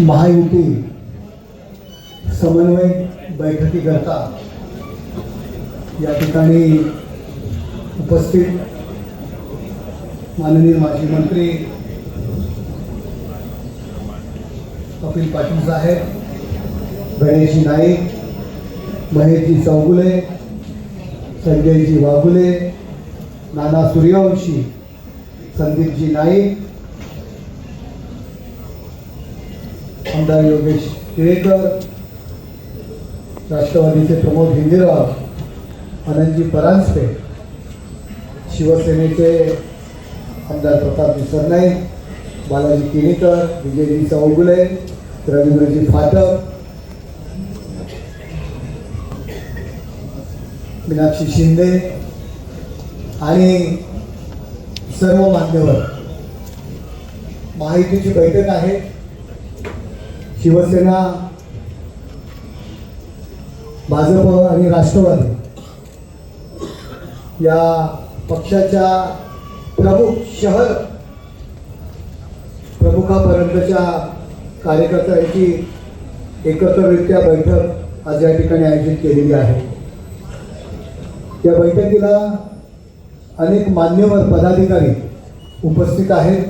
महायुती समन्वय बैठकीकरता या ठिकाणी उपस्थित माननीय माजी मंत्री कपिल पाटील साहेब गणेशजी नाईक महेशजी चौगुले संजयजी वाघुले नाना सूर्यवंशी संदीपजी नाईक आमदार योगेश केळेकर राष्ट्रवादीचे प्रमोद हिंदीराव आनंदजी परांजपे शिवसेनेचे आमदार प्रताप सरनाईक बालाजी किणीकर विजयजी चौगुले रवींद्रजी फाटक मीनाक्षी शिंदे आणि सर्व मान्यवर. माहितीची बैठक आहे. शिवसेना भाजप आणि राष्ट्रवादी या पक्षाच्या प्रमुख शहर प्रमुखापर्यंतच्या कार्यकर्त्यांची एकत्ररित्या बैठक आज या ठिकाणी आयोजित केलेली आहे. या बैठकीला अनेक मान्यवर पदाधिकारी उपस्थित आहेत.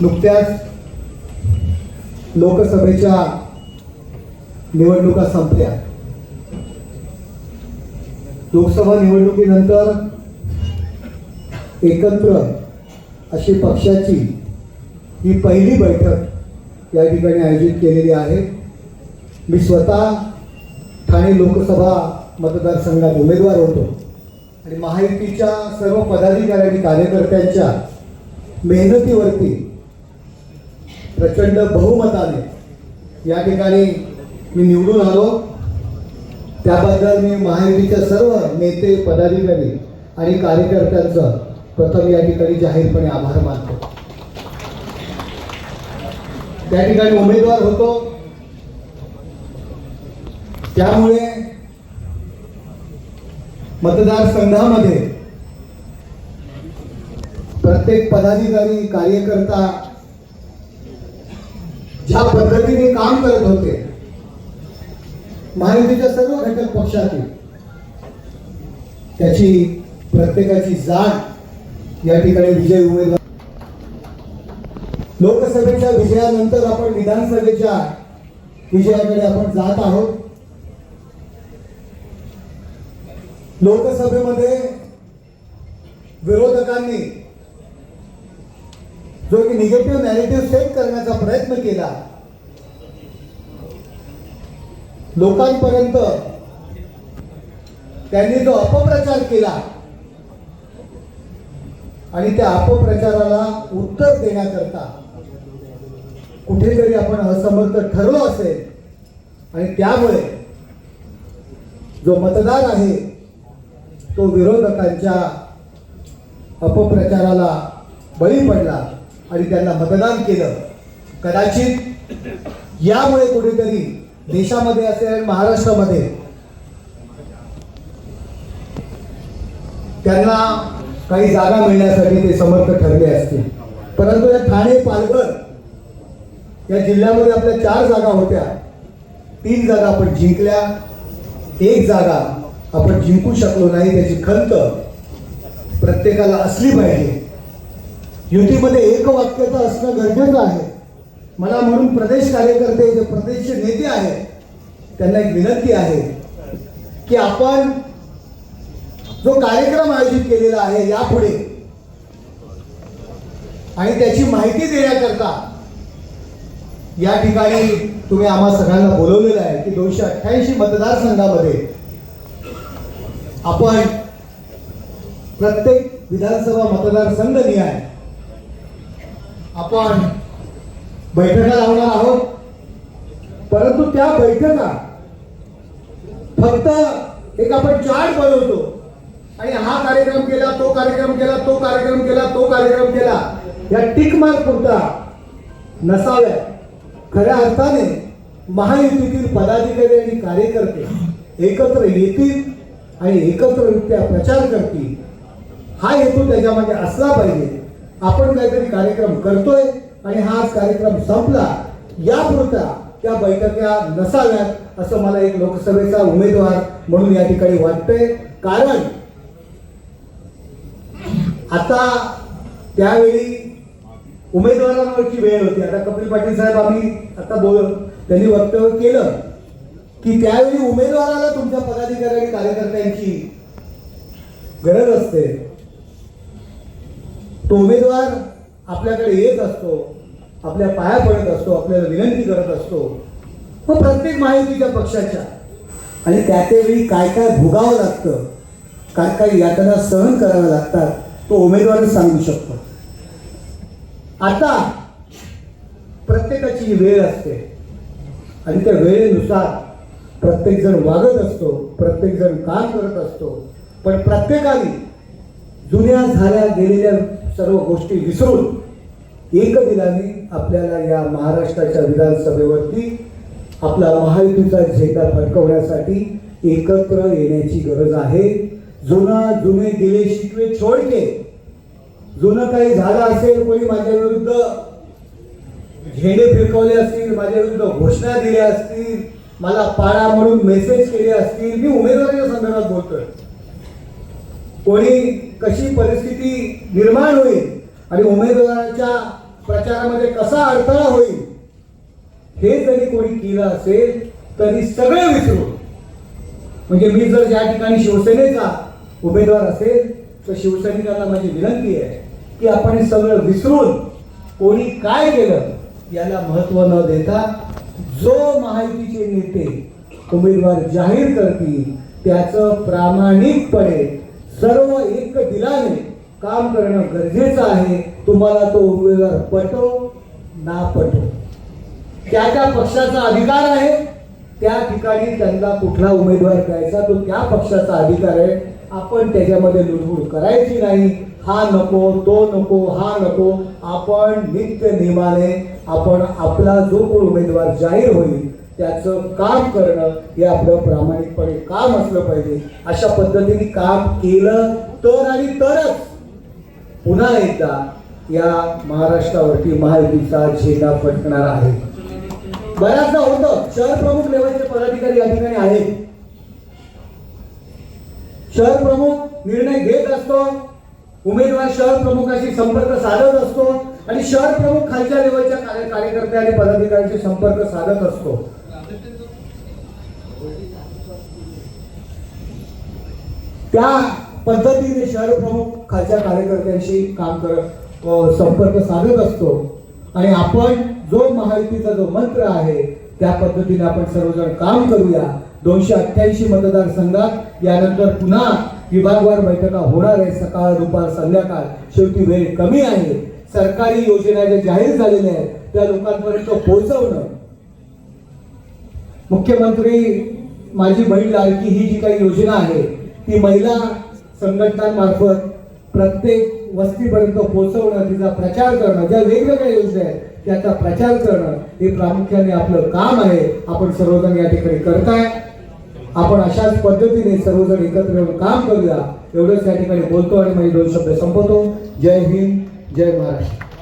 नुकत्याच लोकसभेच्या निवडणुका संपल्या. लोकसभा निवडणुकीनंतर एकत्र अशी पक्षाची ही पहिली बैठक या ठिकाणी आयोजित केलेली आहे. मी स्वतः ठाणे लोकसभा मतदारसंघात उमेदवार होतो आणि महायुतीच्या सर्व पदाधिकारी आणि कार्यकर्त्यांच्या मेहनतीवरती प्रचंड बहुमताने. या ठिकाणी मी निवडून आलो. त्याबद्दल मी महायुतीच्या सर्व नेते पदाधिकारी आणि कार्यकर्त्यांचं प्रथम या ठिकाणी जाहीरपणे आभार मानतो. त्या ठिकाणी उमेदवार होतो. त्यामुळे मतदारसंघामध्ये प्रत्येक पदाधिकारी कार्यकर्ता ज्या पद्धतीने काम करत होते. महायुतीच्या सर्व घटक पक्षातील त्याची प्रत्येकाची जाण या ठिकाणी विजय उमेदवार लोकसभेच्या विजयानंतर आपण विधानसभेच्या विजयाकडे आपण जात आहोत. लोकसभेमध्ये विरोधकांनी जो की निगेटिव्ह नॅरेटिव्ह सेट करण्याचा प्रयत्न केला. लोकांपर्यंत त्यांनी जो अपप्रचार केला आणि त्या अपप्रचाराला उत्तर देण्याकरता कुठेतरी आपण असमर्थ ठरलो असेल आणि त्यामुळे जो मतदार आहे तो विरोधकांच्या अपप्रचाराला बळी पडला. आणि त्यांना मतदान केलं. कदाचित यामुळे कुठेतरी देशामध्ये असेल महाराष्ट्रामध्ये त्यांना काही जागा मिळण्यासाठी ते समर्थ ठरले असतील. परंतु या ठाणे पालघर या जिल्ह्यामध्ये आपल्या चार जागा होत्या. तीन जागा आपण जिंकल्या. एक जागा आपण जिंकू शकलो नाही त्याची खंत प्रत्येकाला असली पाहिजे. युतीमध्ये एक वाक्यता असणं गरजेचं आहे. मला म्हणून प्रदेश कार्यकर्ते जे प्रदेशचे नेते आहेत त्यांना एक विनंती आहे की आपण जो कार्यक्रम आयोजित केलेला आहे यापुढे आणि त्याची माहिती देण्याकरता या ठिकाणी तुम्ही आम्हा सगळ्यांना बोलवलेलं आहे की दोनशे अठ्ठ्याऐंशी मतदारसंघामध्ये आपण प्रत्येक विधानसभा मतदारसंघ निहाय आपण बैठका लावणार आहोत. परंतु त्या बैठका फक्त एक आपण चार्ट बनवतो. आणि हा कार्यक्रम केला तो कार्यक्रम केला तो कार्यक्रम केला तो कार्यक्रम केला. या टिक मार्क पुरता नसाव्या. खऱ्या अर्थाने महायुतीतील पदाधिकारी आणि कार्यकर्ते एकत्र येतील आणि एकत्ररित्या प्रचार करतील. हा हेतू त्याच्यामध्ये असला पाहिजे. आपण काहीतरी कार्यक्रम करतोय आणि हा कार्यक्रम संपला यापुरता त्या बैठका नसाव्यात असं मला एक लोकसभेचा उमेदवार म्हणून या ठिकाणी वाटतंय. कारण आता त्यावेळी उमेदवारांवरची वेळ होती. आता कपिल पाटील साहेब आम्ही आता बोल त्यांनी वक्तव्य केलं की त्यावेळी उमेदवाराला तुमच्या पदाधिकारी आणि कार्यकर्त्यांची गरज असते. तो उमेदवार आपल्याकडे येत असतो आपल्या पाया पडत असतो आपल्याला विनंती करत असतो. मग प्रत्येक माहितीच्या पक्षाच्या. आणि त्या त्यावेळी काय काय भोगावं लागतं काय काय यातना सहन कराव्या लागतात तो उमेदवारच सांगू शकतो. आता प्रत्येकाची वेळ असते. आणि त्या वेळेनुसार प्रत्येक जण वागत असतो प्रत्येक जण काम करत असतो. पण प्रत्येकाने जुन्या झाल्या गेलेल्या सर्व गोष्टी विसरून एकदिलाने आपल्याला या महाराष्ट्राच्या विधानसभेवरती आपला महायुतीचा झेंडा फडकवण्यासाठी एकत्र येण्याची गरज आहे. जुना जुने गेले शिकवे छोडके. जुनं काही झालं असेल कोणी माझ्या विरुद्ध झेंडे फिरकवले असतील माझ्या विरुद्ध घोषणा दिल्या असतील मला पाळा म्हणून मेसेज केले असतील मी उमेदवाराच्या संदर्भात बोलतोय. कोणी कशी परिस्थिती निर्माण होईल आणि उमेदवाराच्या प्रचारामध्ये कसा अडथळा होईल हे जरी कोणी केलं असेल तरी सगळे विसरू. म्हणजे मी जर ज्या ठिकाणी शिवसेनेचा उमेदवार असेल तर शिवसैनिकांना माझी विनंती आहे की आपण हे सगळं विसरून कोणी काय केलं याला महत्त्व न देता जो महायुतीचे नेते उमेदवार जाहीर करतील त्याचं प्रामाणिकपणे सर्व एक दिलाने काम करणं गरजेचं आहे. तुम्हाला तो उमेदवार पटो ना पटो. त्या त्या पक्षाचा अधिकार आहे. त्या ठिकाणी त्यांना कुठला उमेदवार द्यायचा तो त्या पक्षाचा अधिकार आहे. आपण त्याच्यामध्ये लुडबुड करायची नाही. हा नको तो नको हा नको. आपण नित्य नियमाने आपण आपला जो कोण उमेदवार जाहीर होईल त्याचं काम करणं हे आपलं प्रामाणिकपणे काम असलं पाहिजे. अशा पद्धतीने काम केलं तर आणि तरच पुन्हा एकदा या महाराष्ट्रावरती महायुतीचा झेंडा फटकणार आहे. बऱ्याचदा होतं. शहर प्रमुख लेवलचे पदाधिकारी या ठिकाणी आहेत. शहर प्रमुख निर्णय घेत असतो. उमेदवार शहर प्रमुखाशी संपर्क साधत असतो. आणि शहर प्रमुख खालच्या लेवलच्या कार्य- कार्यकर्ते आणि पदाधिकाऱ्यांशी संपर्क साधत असतो. त्या पद्धतीने शहर प्रमुख खालच्या कार्यकर्त्यांशी काम करत संपर्क साधत असतो. आणि आपण जो महायुतीचा जो मंत्र आहे त्या पद्धतीने आपण सर्वजण काम करूया. दोनशे अठ्ठ्याऐंशी मतदारसंघात यानंतर पुन्हा विभागवार बैठका होणार आहे सकाळ दुपार संध्याकाळ. शेवटी वेळ कमी आहे. सरकारी योजना ज्या जाहीर झालेल्या आहेत त्या लोकांपर्यंत पोहोचवणं. मुख्यमंत्री माझी बहीण लाडकी ही जी काही योजना आहे ती महिला संघटनांमार्फत प्रत्येक वस्तीपर्यंत पोहोचवणं तिचा प्रचार करणं ज्या वेगवेगळ्या योजना आहेत त्याचा प्रचार करणं हे प्रामुख्याने आपलं काम आहे. आपण सर्वजण या ठिकाणी करताय. आपण अशाच पद्धतीने सर्वजण एकत्र येऊन काम करूया. एवढंच या ठिकाणी बोलतो आणि माझे दोन शब्द संपवतो. जय हिंद जय महाराष्ट्र.